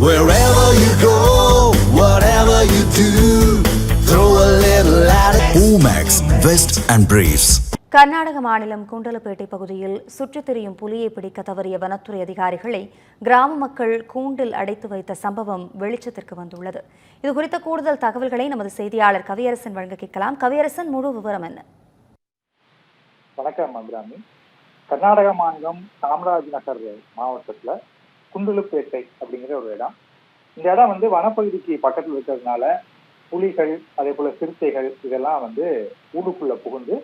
Wherever you go, whatever you do, throw a little at it. Omax, Vest and Briefs. Karnataka மாநிலம் குண்டலப்பேட்டை பகுதியில் சுற்றித் திரியும் புலியை பிடிக்க தவறிய வனத்துறை அதிகாரிகளை கிராம மக்கள் கூண்டில் அடைத்து வைத்த சம்பவம் வெளிச்சத்திற்கு வந்துள்ளது இது குறித்த கூடுதல் தகவல்களை நமது செய்தியாளர் கவியரசன் வழங்க கேட்கலாம் கவியரசன் முழு விவரம் என்ன வணக்கம் அபிராமி கர்நாடக மாநிலம் காமராஜ் நகர் மாவட்டத்துல குண்டுலுப்பேட்டை அப்படிங்கிற ஒரு இடம். இந்த இடம் வந்து வனப்பகுதிக்கு பக்கத்தில் இருக்கிறதுனால புலிகள் அதே போல சிறுத்தைகள் இதெல்லாம் வந்து ஊருக்குள்ள புகுந்து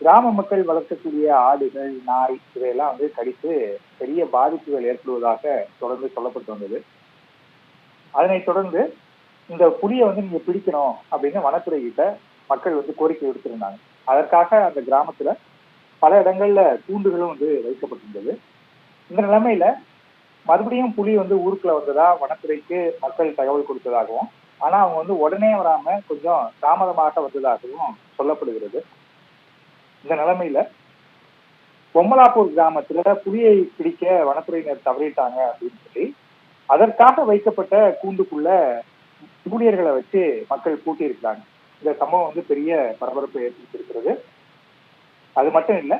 கிராம மக்கள் வளர்க்கக்கூடிய ஆடுகள் நாய் இதையெல்லாம் வந்து கடித்து பெரிய பாதிப்புகள் ஏற்படுவதாக தொடர்ந்து சொல்லப்பட்டு வந்தது. அதனைத் தொடர்ந்து இந்த புலியை வந்து நீங்க பிடிக்கணும் அப்படின்னு வனத்துறை கிட்ட மக்கள் வந்து கோரிக்கை விடுத்திருந்தாங்க. அதற்காக அந்த கிராமத்துல பல இடங்கள்ல தூண்டுகளும் வந்து வைக்கப்பட்டிருந்தது. இந்த நிலைமையில மறுபடியும் புலி வந்து ஊருக்குள்ள வந்ததா வனத்துறைக்கு மக்கள் தகவல் கொடுத்ததாகவும் ஆனா அவங்க வந்து உடனே வராம கொஞ்சம் தாமதமாக வந்ததாகவும் சொல்லப்படுகிறது. இந்த நிலைமையில பொம்மலாப்பூர் கிராமத்துல புலியை பிடிக்க வனத்துறையினர் தவறிட்டாங்க அப்படின்னு சொல்லி அதற்காக வைக்கப்பட்ட கூண்டுக்குள்ள ஊழியர்களை வச்சு மக்கள் பூட்டி இருக்கிறாங்க இந்த சம்பவம் வந்து பெரிய பரபரப்பை ஏற்படுத்தியிருக்கிறது. அது மட்டும் இல்லை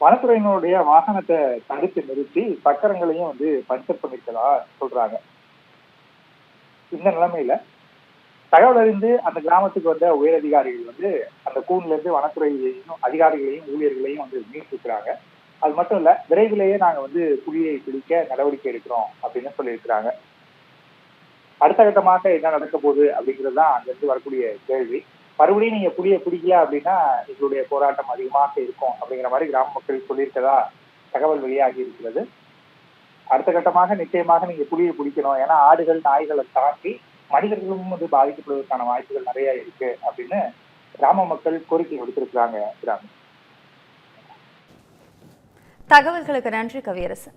வனத்துறையினருடைய வாகனத்தை தடுத்து நிறுத்தி சக்கரங்களையும் வந்து பஞ்சர் பண்ணிருக்கதா சொல்றாங்க. இந்த நிலைமையில தகவல் அறிந்து அந்த கிராமத்துக்கு வந்த உயர் அதிகாரிகள் வந்து அந்த கூண்ல இருந்து வனத்துறையையும் அதிகாரிகளையும் ஊழியர்களையும் வந்து மீட்டிருக்கிறாங்க அது மட்டும் இல்ல விரைவிலேயே நாங்க வந்து புலியை பிடிக்க நடவடிக்கை எடுக்கிறோம் அப்படின்னு சொல்லியிருக்கிறாங்க. அடுத்த கட்டமாக என்ன நடக்க போகுது அப்படிங்கிறது தான் அங்கிருந்து வரக்கூடிய கேள்வி. மறுபடியும் நீங்க புளிய பிடிக்கல அப்படின்னா எங்களுடைய போராட்டம் அதிகமாக இருக்கும் அப்படிங்கிற மாதிரி கிராம மக்கள் சொல்லியிருக்கதா தகவல் வெளியாகி இருக்கிறது. அடுத்த கட்டமாக நிச்சயமாக நீங்க புளியை பிடிக்கணும் ஏன்னா ஆடுகள் நாய்களை தாண்டி மனிதர்களும் வந்து பாதிக்கப்படுவதற்கான வாய்ப்புகள் நிறைய இருக்கு அப்படின்னு கிராம மக்கள் கோரிக்கை விடுத்திருக்கிறாங்க. கிராமம் தகவல்களுக்கு நன்றி கவியரசன்.